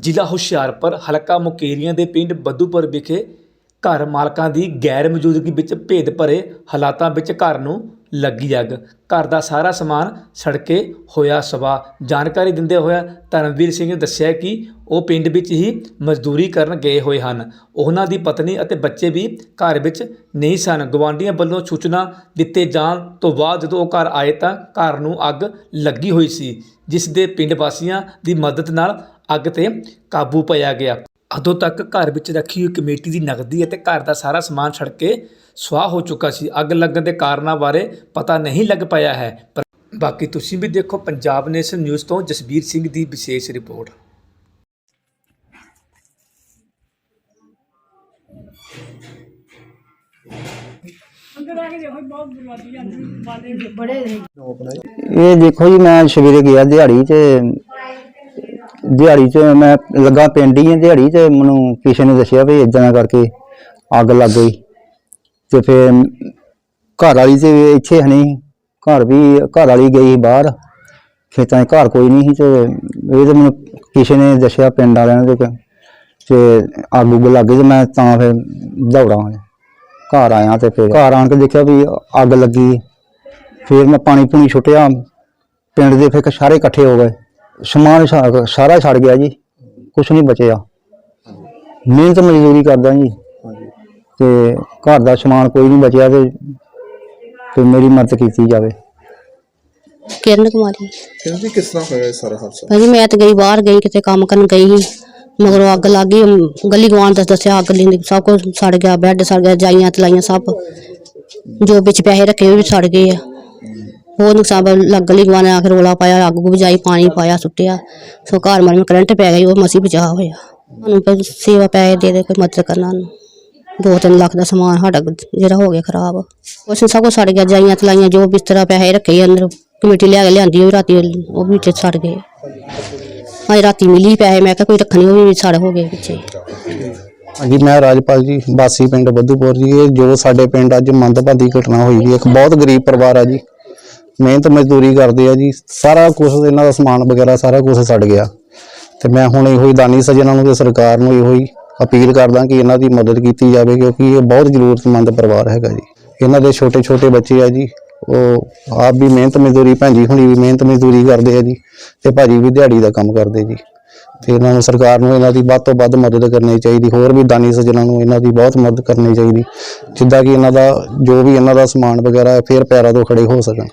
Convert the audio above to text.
ਜ਼ਿਲ੍ਹਾ ਹੁਸ਼ਿਆਰਪੁਰ, ਹਲਕਾ ਮੁਕੇਰੀਆਂ ਦੇ ਪਿੰਡ ਬੱਦੂਪੁਰ ਵਿਖੇ ਘਰ ਮਾਲਕਾਂ ਦੀ ਗੈਰ ਮੌਜੂਦਗੀ ਵਿੱਚ ਭੇਦ ਭਰੇ ਹਾਲਾਤਾਂ ਵਿੱਚ ਘਰ ਨੂੰ ਲੱਗੀ ਅੱਗ। ਘਰ ਦਾ ਸਾਰਾ ਸਮਾਨ ਸੜਕੇ ਹੋਇਆ ਸਵਾ। ਜਾਣਕਾਰੀ ਦਿੰਦੇ ਹੋਇਆ ਧਰਮਵੀਰ ਸਿੰਘ ਨੇ ਦੱਸਿਆ ਕਿ ਉਹ ਪਿੰਡ ਵਿੱਚ ਹੀ ਮਜ਼ਦੂਰੀ ਕਰਨ ਗਏ ਹੋਏ ਹਨ। ਉਹਨਾਂ ਦੀ ਪਤਨੀ ਅਤੇ ਬੱਚੇ ਵੀ ਘਰ ਵਿੱਚ ਨਹੀਂ ਸਨ। ਗਵਾਂਢੀਆਂ ਵੱਲੋਂ ਸੂਚਨਾ ਦਿੱਤੇ ਜਾਣ ਤੋਂ ਬਾਅਦ ਜਦੋਂ ਉਹ ਘਰ ਆਏ ਤਾਂ ਘਰ ਨੂੰ ਅੱਗ ਲੱਗੀ ਹੋਈ ਸੀ, ਜਿਸ ਦੇ ਪਿੰਡ ਵਾਸੀਆਂ ਦੀ ਮਦਦ ਨਾਲ ਅੱਗ ਤੇ ਕਾਬੂ ਪਾਇਆ ਗਿਆ। ਉਦੋਂ ਤੱਕ ਘਰ ਵਿੱਚ ਰੱਖੀ ਹੋਈ ਕਮੇਟੀ ਦੀ ਨਗਦੀ ਅਤੇ ਘਰ ਦਾ ਸਾਰਾ ਸਮਾਨ ਛੜ ਕੇ ਸੁਆਹ ਹੋ ਚੁੱਕਾ ਸੀ। ਅੱਗ ਲੱਗਣ ਦੇ ਕਾਰਨਾਂ ਬਾਰੇ ਪਤਾ ਨਹੀਂ ਲੱਗ ਪਾਇਆ ਹੈ ਪਰ ਬਾਕੀ ਤੁਸੀਂ ਵੀ ਦੇਖੋ ਪੰਜਾਬ ਨੇਸ਼ਨ ਨਿਊਜ਼ ਤੋਂ ਜਸਬੀਰ ਸਿੰਘ ਦੀ ਵਿਸ਼ੇਸ਼ ਰਿਪੋਰਟ। ਇਹ ਦੇਖੋ ਜੀ ਮੈਂ ਸਵੇਰੇ ਗਿਆ ਦਿਹਾੜੀ ਤੇ ਦਿਹਾੜੀ 'ਚ ਮੈਂ ਲੱਗਾ ਪਿੰਡ ਹੀ ਹਾਂ ਦਿਹਾੜੀ ਤੇ ਮੈਨੂੰ ਕਿਸੇ ਨੇ ਦੱਸਿਆ ਵੀ ਇਦਾਂ ਕਰਕੇ ਅੱਗ ਲੱਗ ਗਈ। ਤੇ ਫਿਰ ਘਰ ਵਾਲੀ ਤੇ ਇੱਥੇ ਹੈ ਨਹੀਂ, ਘਰ ਵੀ, ਘਰ ਵਾਲੀ ਗਈ ਬਾਹਰ। ਖੇਤਾਂ 'ਚ ਘਰ ਕੋਈ ਨਹੀਂ ਸੀ, ਤੇ ਇਹ ਤਾਂ ਮੈਨੂੰ ਕਿਸੇ ਨੇ ਦੱਸਿਆ ਪਿੰਡ ਵਾਲਿਆਂ ਨੇ ਤੇ ਤੇ ਅੱਗ ਉੱਗ ਲੱਗ ਗਈ ਤੇ ਮੈਂ ਤਾਂ ਫਿਰ ਦੌੜਾ ਘਰ ਆਇਆ ਤੇ ਫਿਰ ਘਰ ਆਣ ਕੇ ਦੇਖਿਆ ਵੀ ਅੱਗ ਲੱਗੀ। ਫਿਰ ਮੈਂ ਪਾਣੀ ਪੂਣੀ ਛੁੱਟਿਆ। ਪਿੰਡ ਦੇ ਫਿਰ ਸਾਰੇ ਇਕੱਠੇ ਹੋ ਗਏ। ਸਮਾਨ ਸਾ- ਸਾਰਾ ਛੜ ਗਿਆ ਜੀ ਕੁਝ ਨਹੀਂ ਬਚਿਆ। ਮਿਹਨਤ ਮਜ਼ਦੂਰੀ ਕਰਦਾ ਜੀ। ਤੇ ਘਰ ਦਾ ਸਮਾਨ ਕੋਈ ਨਹੀਂ ਬਚਿਆ ਤੇ ਤੇ ਮੇਰੀ ਮਦਦ ਕੀਤੀ ਜਾਵੇ। ਕਿਰਨ ਕੁਮਾਰੀ ਕਿਰਨ ਜੀ ਕਿਸ ਤਰ੍ਹਾਂ ਹੋਇਆ ਇਹ ਸਾਰਾ ਹਾਦਸਾ? ਭਾਜੀ ਮੈਂ ਤਾਂ ਗਈ ਬਾਹਰ ਗਈ ਕਿਤੇ ਕੰਮ ਕਰਨ ਗਈ ਸੀ। ਮਗਰੋਂ ਅੱਗ ਲੱਗ ਗਈ ਅਮ, ਗਲੀ ਗਵਾਂਢ ਦਾ ਦੱਸਿਆ ਅੱਗ ਲਈ ਸਭ ਕੁਝ ਸੜ ਗਿਆ ਬੈੱਡ ਸੜ ਗਿਆ ਜਾਈਆਂ ਤਲਾਈਆਂ ਸਭ। ਜੋ ਵਿੱਚ ਪੈਸੇ ਰੱਖੇ ਉਹ ਵੀ ਸੜ ਗਏ ਆ। ਬਹੁਤ ਨੁਕਸਾਨ ਲੱਗ ਗਲੀ ਗਵਾਂਢ ਨੇ ਆ ਰੋਲਾ ਪਾਇਆ, ਅੱਗ ਬੁਝਾਈ ਪਾਣੀ ਪਾਇਆ, ਸੁੱਟਿਆ। ਸੋ ਘਰ ਮਾਰ ਮੈਂ ਕਰੰਟ ਪੈ ਗਈ ਉਹ ਮਸੀ ਬਚਾ ਹੋਇਆ। ਉਹਨੂੰ ਫਿਰ ਸੇਵਾ ਪੈਸੇ ਦੇ ਦੇ, ਕੋਈ ਮਦਦ ਕਰਨਾ ਨੂੰ ਦੋ ਤਿੰਨ ਲੱਖ ਦਾ ਸਮਾਨ ਸਾਡਾ ਜਿਹੜਾ ਹੋ ਗਿਆ ਖਰਾਬ। ਉਸ ਸਭ ਕੁਝ ਸੜ ਗਿਆ ਜਾਈਆਂ ਤਲਾਈਆਂ, ਜੋ ਬਿਸਤਰਾ ਪੈਸੇ ਰੱਖੇ ਅੰਦਰ ਕਮੇਟੀ ਲਿਆ ਕੇ ਲਿਆਂਦੀ, ਉਹ ਰਾਤੀ ਉਹ ਵੀ ਵਿੱਚ ਸੜ ਗਏ। ਅੱਜ ਰਾਤੀ ਮਿਲੀ ਪੈਸੇ, ਮੈਂ ਕਿਹਾ ਕੋਈ ਰੱਖਣੀ ਉਹ ਵੀ ਸੜ ਹੋ ਗਏ ਪਿੱਛੇ। ਹਾਂਜੀ, ਮੈਂ ਰਾਜਪਾਲ ਜੀ ਬਾਸੀ ਪਿੰਡ ਬੱਧੂਪੁਰ ਜੀ, ਇਹ ਜੋ ਸਾਡੇ ਪਿੰਡ ਅੱਜ ਮੰਦਭਾਗੀ ਘਟਨਾ ਹੋਈ ਹੈ, ਇੱਕ ਬਹੁਤ ਗਰੀਬ ਪਰਿਵਾਰ ਆ ਜੀ। ਮਿਹਨਤ ਮਜ਼ਦੂਰੀ ਕਰਦੇ ਆ ਜੀ, ਸਾਰਾ ਕੁਝ ਇਹਨਾਂ ਦਾ ਸਮਾਨ ਵਗੈਰਾ ਸਾਰਾ ਕੁਝ ਸੜ ਗਿਆ। ਤੇ ਮੈਂ ਹੁਣ ਇਹੋ ਹੀ ਦਾਨੀ ਸੱਜਣਾਂ ਨੂੰ ਤੇ ਸਰਕਾਰ ਨੂੰ ਇਹੋ ਹੀ ਅਪੀਲ ਕਰਦਾ ਕਿ ਇਹਨਾਂ ਦੀ ਮਦਦ ਕੀਤੀ ਜਾਵੇ, ਕਿਉਂਕਿ ਇਹ ਬਹੁਤ ਜ਼ਰੂਰਤਮੰਦ ਪਰਿਵਾਰ ਹੈਗਾ ਜੀ। ਇਹਨਾਂ ਦੇ ਛੋਟੇ ਛੋਟੇ ਬੱਚੇ ਆ ਜੀ, ਉਹ ਆਪ ਵੀ ਮਿਹਨਤ ਮਜ਼ਦੂਰੀ ਭਾਂਜੀ ਹੁਣੀ ਵੀ ਮਿਹਨਤ ਮਜ਼ਦੂਰੀ ਕਰਦੇ ਆ ਜੀ ਤੇ ਭਾਜੀ ਵੀ ਦਿਹਾੜੀ ਦਾ ਕੰਮ ਕਰਦੇ ਜੀ। ਤੇ ਇਹਨਾਂ ਨੂੰ ਸਰਕਾਰ ਨੂੰ ਇਹਨਾਂ ਦੀ ਵੱਧ ਤੋਂ ਵੱਧ ਮਦਦ ਕਰਨੀ ਚਾਹੀਦੀ, ਹੋਰ ਵੀ ਦਾਨੀ ਸੱਜਣਾਂ ਨੂੰ ਇਹਨਾਂ ਦੀ ਬਹੁਤ ਮਦਦ ਕਰਨੀ ਚਾਹੀਦੀ, ਜਿੱਦਾਂ ਕਿ ਇਹਨਾਂ ਦਾ ਜੋ ਵੀ ਇਹਨਾਂ ਦਾ ਸਮਾਨ ਵਗੈਰਾ ਹੈ, ਫਿਰ ਪੈਰਾਂ ਤੋਂ ਖੜੇ ਹੋ ਸਕਣ।